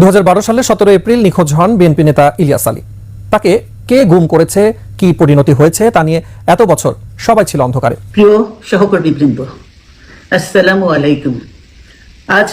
দু হাজার বারো সালে সতেরো এপ্রিল নিখোঁজ হন বিএনপি নেতা ইলিয়াস আলী। তাকে কে গুম করেছে কি পরিণতি হয়েছে তা নিয়ে এত বছর সবাই ছিল অন্ধকারে। প্রিয় সহকর্মীবৃন্দ আসসালামু আলাইকুম। আজ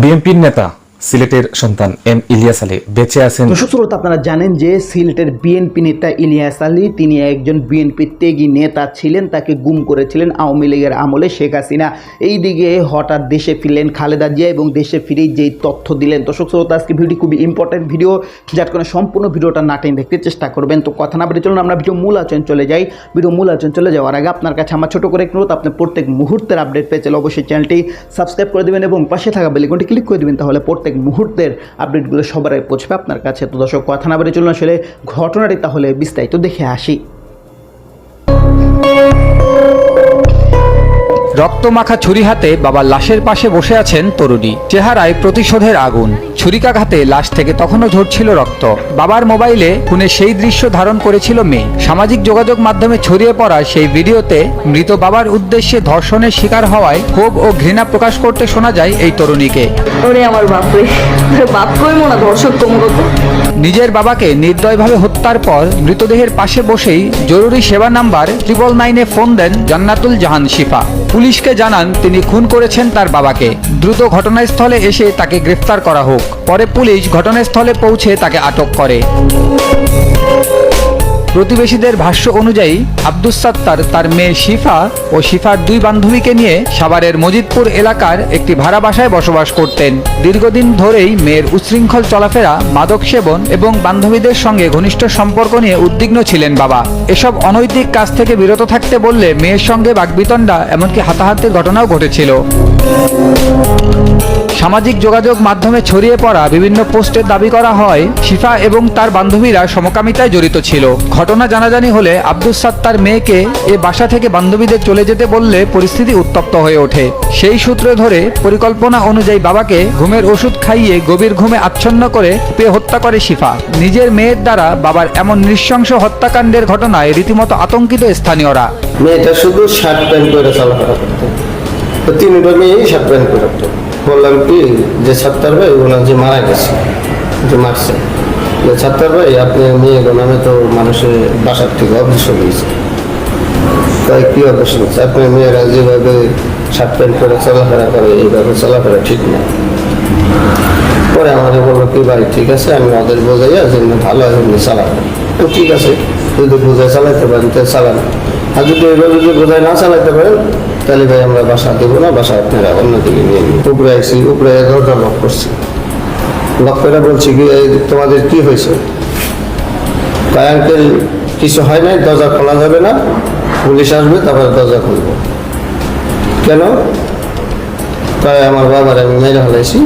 বিএনপির নেতা সিলেটের সন্তান এম ইলিয়াস আলী। বেঁচে আছেন দর্শক শ্রোতা আপনারা জানেন যে সিলেটের বিএনপি নেতা ইলিয়াস আলী, তিনি একজন বিএনপি ত্যাগী নেতা ছিলেন, তাকে গুম করেছিলেন আওয়ামী লীগের আমলে শেখ হাসিনা। এই দিকে হঠাৎ দেশে ফিরলেন খালেদা জিয়া এবং দেশে ফিরেই যেই তথ্য দিলেন। দর্শক শ্রোতা আজকে ভিডিও খুবই ইম্পর্টেন্ট ভিডিও যার কারণে সম্পূর্ণ ভিডিওটা না টেনে দেখতে চেষ্টা করবেন। তো কথা না বেড়ে চলুন, আমরা ভিডিও মূল আচরণ চলে যাই। ভিডিও মূল আচরণ চলে যাওয়ার আগে আপনার কাছে আমার ছোট করে অনুরোধ, আপনি প্রত্যেক মুহূর্তের আপডেট পেয়ে চলে অবশ্যই চ্যানেলটি সাবস্ক্রাইব করে দেবেন এবং পাশে থাকা বেলিকনটি ক্লিক করে দেবেন, তাহলে প্রত্যেক মুহূর্তের আপডেটগুলো সবার আগে পৌঁছবে আপনার কাছে। তো দর্শক, কথা না বলে চলুন আসলে ঘটনাটি তাহলে বিস্তারিত দেখে আসি। রক্তমাখা ছুরি হাতে বাবার লাশের পাশে বসে আছেন তরুণী। চেহারায় প্রতিশোধের আগুন। ছুরিকাঘাতে লাশ থেকে তখনও ঝরছিল রক্ত। বাবার মোবাইলে খুনে সেই দৃশ্য ধারণ করেছিল মেয়ে। সামাজিক যোগাযোগ মাধ্যমে ছড়িয়ে পড়া সেই ভিডিওতে মৃত বাবার উদ্দেশ্যে ধর্ষণের শিকার হওয়ায় ক্ষোভ ও ঘৃণা প্রকাশ করতে শোনা যায় এই তরুণীকে। ওরে আমার বাপরে বাপ কই ধর্ষক নিজের বাবাকে নির্দয়ভাবে হত্যার পর মৃতদেহের পাশে বসেই জরুরি সেবা নাম্বার ট্রিপল নাইনে ফোন দেন জান্নাতুল জাহান শিফা। পুলিশকে জানান, তিনি খুন করেছেন তার বাবাকে। দ্রুত ঘটনাস্থলে এসে তাকে গ্রেফতার করা হোক। পরে পুলিশ ঘটনাস্থলে পৌঁছে তাকে আটক করে। প্রতিবেশীদের ভাষ্য অনুযায়ী, আব্দুস সাত্তার, তার মেয়ে শিফা ও শিফার দুই বান্ধবীকে নিয়ে সাভারের মজিদপুর এলাকার একটি ভাড়া বাসায় বসবাস করতেন। দীর্ঘদিন ধরেই মেয়ের উচ্ছৃঙ্খল চলাফেরা, মাদক সেবন এবং বান্ধবীদের সঙ্গে ঘনিষ্ঠ সম্পর্ক নিয়ে উদ্বিগ্ন ছিলেন বাবা। এসব অনৈতিক কাজ থেকে বিরত থাকতে বললে মেয়ের সঙ্গে বাগবিতণ্ডা, এমনকি হাতাহাতির ঘটনাও ঘটেছিল। সামাজিক যোগাযোগ মাধ্যমে ছড়িয়ে পড়া বিভিন্ন পোস্টের দাবি করা হয়, শিফা এবং তার বান্ধবীরা সমকামিতায় জড়িত ছিল। ঘটনা জানাজানি হলে আব্দুস সাত্তার মেয়েকে এ বাসা থেকে বান্ধবীদের চলে যেতে বললে পরিস্থিতি উত্তপ্ত হয়ে ওঠে। সেই সূত্র ধরে পরিকল্পনা অনুযায়ী বাবাকে ঘুমের ওষুধ খাইয়ে গভীর ঘুমে আচ্ছন্ন করে পেয়ে হত্যা করে শিফা। নিজের মেয়ের দ্বারা বাবার এমন নৃশংস হত্যাকাণ্ডের ঘটনায় রীতিমতো আতঙ্কিত স্থানীয়রা। মেয়েটা শুধু শার্ট প্যান্ট করে চলাফেরা করতো। তিনটা মেয়েই শার্ট প্যান্ট বললাম কি, যে ছাত্তার ভাই ওনার যে মারা গেছে, যে মারছে। ছাত্তার ভাই, আপনি মেয়ে নামে তো মানুষের বাসার থেকে অবসর হয়েছে। তাই কি অবসর হচ্ছে? আপনার মেয়েরা যেভাবে শার্ট প্যান্ট করে চলাফেরা করে, এইভাবে চলাফেরা ঠিক না। পরে আমাদের বলল, কি ভাই, ঠিক আছে, আমি ওদের বোঝাইয়া যেমনি ভালো হয় এমনি চালাবো তো ঠিক আছে, যদি বোঝায় চালাইতে পারেন তো চালান। আর যদি এইভাবে যদি বোঝায় না চালাইতে পারেন, তাহলে ভাই আমরা বাসা দেবো না, বাসা আপনারা অন্যদিকে নিয়ে নিন। উপরে আইসি, উপরে দরজা লক করছি। লক করে বলছি কি তোমাদের কি হয়েছে? তাই আঙ্কেল কিছু হয় নাই, দরজা খোলা যাবে না, পুলিশ আসবে, তারপরে দরজা খুলবো। কেন? তাই আমার বাবার আমি মেরে ফেলাইছি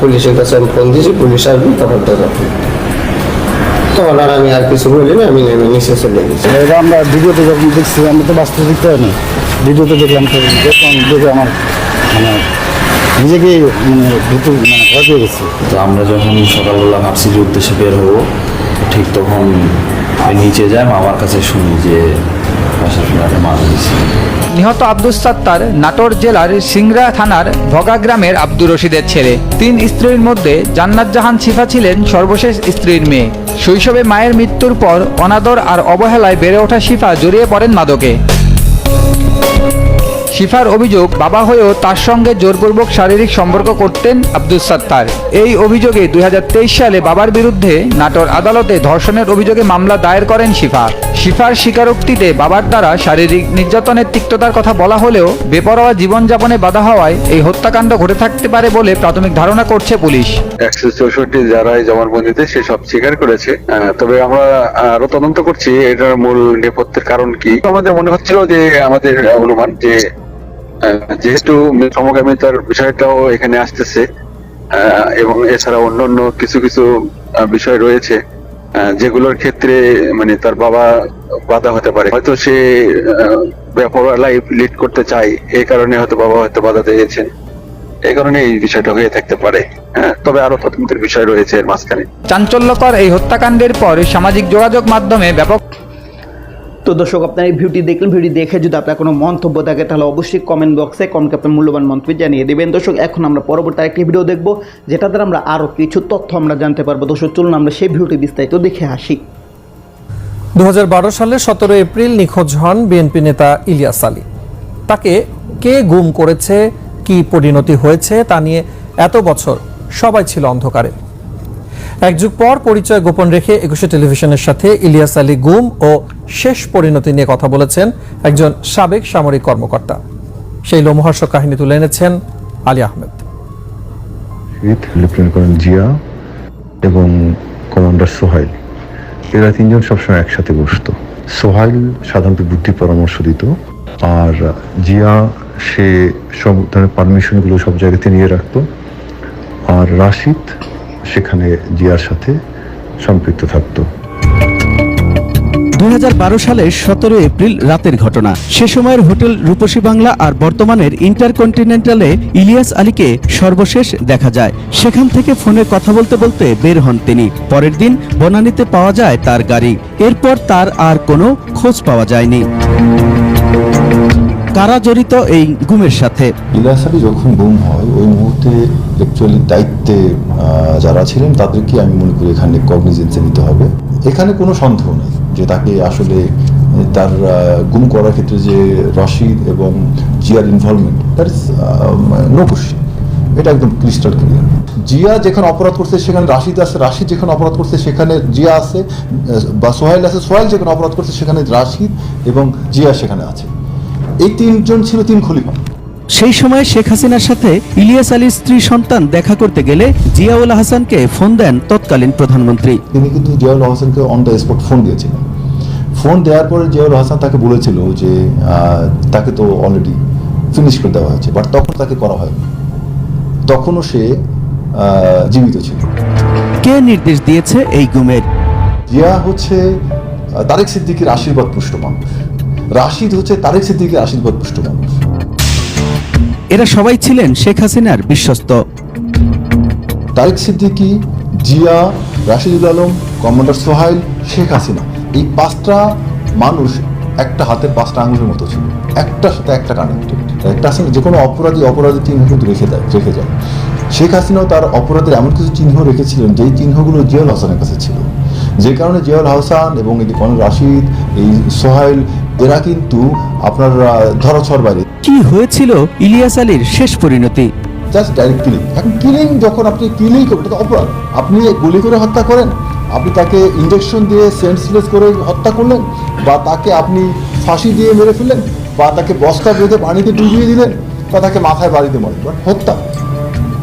পুলিশের কাছে আমি ফোন দিয়েছি, পুলিশ আসবে, তারপর দরজা খুলবো। তখন আর আমি আর কিছু বলি না, আমি নেমে নিচে চলে গেছি। এটা আমরা ভিডিওতে যখন দেখছি আমি তো বাস্তব দেখতে হয়নি। ভিডিওতে দেখলাম তো দেখে আমার মানে নিজেকে মানে ভিতর মানে ভয় পেয়ে গেছি। তো আমরা যখন সকালবেলা ভাবছি যে উদ্দেশ্যে বের হব ঠিক তখন আমি নিচে যাই মামার কাছে শুনি যে বাসার ফ্ল্যাটে মারা গেছে নিহত আব্দুস সাত্তার নাটোর জেলার সিংরা থানার ভগা গ্রামের আব্দুর রশিদের ছেলে। তিন স্ত্রীর মধ্যে জান্নাত জাহান শিফা ছিলেন সর্বশেষ স্ত্রীর মেয়ে। শৈশবে মায়ের মৃত্যুর পর অনাদর আর অবহেলায় বেড়ে ওঠা শিফা জড়িয়ে পড়েন মাদকে। শিফার অভিযোগ, বাবা হয়েও তার সঙ্গে জোরপূর্বক শারীরিক সম্পর্ক করতেন আব্দুস সাত্তার। এই অভিযোগে দুই হাজার তেইশ সালে বাবার বিরুদ্ধে নাটোর আদালতে ধর্ষণের অভিযোগে মামলা দায়ের করেন শিফা। শিফার স্বীকারোক্তিতে বাবার দ্বারা শারীরিক নির্যাতনের তিক্ততার কথা বলা হলেও বেপরোয়া জীবনযাপনে বাধা হওয়ায় এই হত্যাকাণ্ড ঘটে থাকতে পারে বলে প্রাথমিক ধারণা করছে পুলিশ। একশো চৌষট্টি যারা এই জবানবন্দিতে সে সব স্বীকার করেছে। তবে আমরা আরও তদন্ত করছি। এটার মূল নেপথ্যের কারণ কি? আমাদের মনে হচ্ছিল যে আমাদের অনুমান যে যেহেতু সমকামিতার বিষয়টাও এখানে আসতেছে এবং এছাড়া অন্যান্য কিছু কিছু বিষয় রয়েছে যেগুলোর ক্ষেত্রে মানে তার বাবা বাধা হতে পারে। হয়তো সে লাইফ লিড করতে চায়, এই কারণে হয়তো বাবা হয়তো বাধা দিয়েছেন। এই কারণে এই বিষয়টা হয়ে থাকতে পারে। হ্যাঁ তবে আরও তদন্তের বিষয় রয়েছে এর মাঝখানে। চাঞ্চল্যকর এই হত্যাকাণ্ডের পর সামাজিক যোগাযোগ মাধ্যমে ব্যাপক তো দর্শক, আপনার এই ভিডিওটি দেখলেন ভিডিও দেখে যদি আপনার কোনো মন্তব্য থাকে, তাহলে অবশ্যই কমেন্ট বক্সে কমেন্ট আপনার মূল্যবান মন্তব্য জানিয়ে দেবেন। দর্শক, এখন আমরা পরবর্তী একটি ভিডিও দেখব, যেটা দ্বারা আমরা আরও কিছু তথ্য আমরা জানতে পারব। দর্শক, চলুন আমরা সেই ভিডিওটি বিস্তারিত দেখে আসি। দু হাজার বারো সালে সতেরো এপ্রিল নিখোঁজ হন বিএনপি নেতা ইলিয়াস আলী। তাকে কে গুম করেছে, কি পরিণতি হয়েছে, তা নিয়ে এত বছর সবাই ছিল অন্ধকারে। এক যুগ পর পরিচয় গোপন রেখে একুশে টেলিভিশনের সাথে ইলিয়াস আলী গুম ও শেষ পরিণতি নিয়ে কথা বলেছেন একজন সাবেক সামরিক কর্মকর্তা। সেই লোমহর্ষক কাহিনী তুলে এনেছেন আলী আহমেদ। লেফটেন্যান্ট কর্নেল জিয়া এবং কমান্ডার সোহাইল। এরা তিনজন সবসময় একসাথে বসতো। সোহাইল সাধারণত বুদ্ধি পরামর্শ দিত আর জিয়া সে সব ধরনের পারমিশনগুলো সব জায়গাতে নিয়ে রাখতো। আর রাশিদ সেখানে জিয়ার সাথে সম্পৃক্ত থাকতো। দুই সালের সতেরো এপ্রিল রাতের ঘটনা। সে সময়ের হোটেল রূপসী বাংলা আর বর্তমানের ইন্টারকন্টিনেন্টালে ইলিয়াস আলীকে সর্বশেষ দেখা যায়। সেখান থেকে ফোনে কথা বলতে বলতে বের হন তিনি। পরের দিন বনানীতে পাওয়া যায় তার গাড়ি। এরপর তার আর কোনো খোঁজ পাওয়া যায়নি। কারা জড়িত এই গুমের সাথে? ইলিয়াস আলী যখন গুম হয়, ওই মুহূর্তে অ্যাকচুয়ালি দায়িত্বে যারা ছিলেন তাদেরকে আমি মনে করি এখানে কগনিজেন্সে নিতে হবে। এখানে কোনো সন্দেহ নেই যে তাকে আসলে তার গুম করার ক্ষেত্রে যে রশিদ এবং জিয়ার ইনভলভমেন্ট দ্যাট ইজ নো এটা একদম ক্রিস্টাল ক্লিয়ার জিয়া যেখানে অপরাধ করছে, সেখানে রাশিদ আছে, রাশিদ যেখানে অপরাধ করছে, সেখানে জিয়া আছে, বা সোহেল আছে সোহেল যেখানে অপরাধ করছে, সেখানে রাশিদ এবং জিয়া সেখানে আছে। এই তিনজন ছিল তিন খলিফা। সেই সময় শেখ হাসিনার সাথে ইলিয়াস আলীর স্ত্রী সন্তান দেখা করতে গেলে জিয়াউল হাসানকে ফোন দেন তৎকালীন প্রধানমন্ত্রী। তিনি কিন্তু জিয়াউল হাসানকে অন দ্য স্পট ফোন দিয়েছিলেন। ফোন দেওয়ার পরে জিয়াউল হাসান তাকে বলেছিল যে তাকে তো অলরেডি ফিনিশ করে দেওয়া হয়েছে বাট তখন তাকে করা হয়নি। তখনও সে জীবিত ছিল। কে নির্দেশ দিয়েছে এই গুমের? জিয়া হচ্ছে তারেক সিদ্দিকের আশীর্বাদ পুষ্ট মানুষ রাশিদ হচ্ছে তারেক সিদ্দিকের আশীর্বাদ পুষ্ট মানুষ। এরা সবাই ছিলেন শেখ হাসিনার বিশ্বস্ত। তারেক সিদ্দিকি জিয়া রাশিদুল আলম কমান্ডার সোহাইল শেখ হাসিনা। এই পাঁচটা মানুষ একটা হাতের পাঁচটা আঙুলের মতো ছিল। একটার সাথে একটা কানেক্টেড একটা আসলে যে কোনো অপরাধী অপরাধী চিহ্ন কিন্তু রেখে দেয় রেখে যায়। শেখ হাসিনাও তার অপরাধের এমন কিছু চিহ্ন রেখেছিলেন যেই চিহ্নগুলো জিয়াউল হাসানের কাছে ছিল। যে কারণে জিয়াউল হাসান এবং এই রাশিদ এই সোহাইল এরা কিন্তু আপনার আহ, ধরাছোঁয়ার বাইরে। কি হয়েছিল ইলিয়াস আলীর শেষ পরিণতি? জাস্ট ডাইরেক্ট কিলিং এখন কিলিং যখন আপনি কিলিং করবেন অপরাধ। আপনি গুলি করে হত্যা করেন। আপনি তাকে ইঞ্জেকশন দিয়ে সেন্সলেস করে হত্যা করলেন বা তাকে আপনি ফাঁসি দিয়ে মেরে ফেললেন বা তাকে বস্তা বেঁধে পানিতে ডুবিয়ে দিলেন বা তাকে মাথায় বাড়িতে মারেন বাট হত্যা।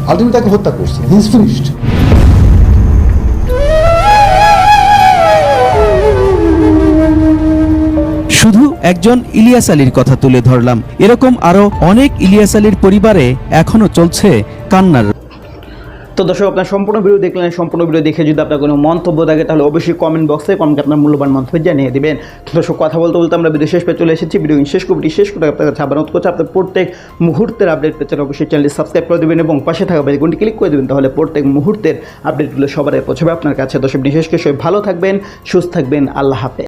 আলটিমেট তাকে হত্যা করছে হি ইজ ফিনিশড একজন ইলিয়াস আলীর কথা তুলে ধরলাম। এরকম আরও অনেক ইলিয়াস আলীর পরিবারে এখনও চলছে কান্নার। তো দর্শক, আপনার সম্পূর্ণ ভিডিও দেখলেন সম্পূর্ণ ভিডিও দেখে যদি আপনার কোনো মন্তব্য থাকে, তাহলে অবশ্যই কমেন্ট বক্সে কমেন্ট আপনার মূল্যবান মন্তব্য জানিয়ে দেবেন। তো দর্শক, কথা বলতে বলতে আমরা ভিডিও শেষ পেয়ে চলে এসেছি। ভিডিও শেষ কবিটি শেষ করে আপনার কাছে আবার করছি। আপনার প্রত্যেক মুহূর্তের আপডেট পেতে অবশ্যই চ্যানেলটি সাবস্ক্রাইব করে দেবেন এবং পাশে থাকা বেলগুনটি ক্লিক করে দেবেন। তাহলে প্রত্যেক মুহূর্তের আপডেটগুলো সবার পৌঁছাবে আপনার কাছে। দর্শক, বিশেষ করে সবাই ভালো থাকবেন, সুস্থ থাকবেন। আল্লাহ হাফেজ।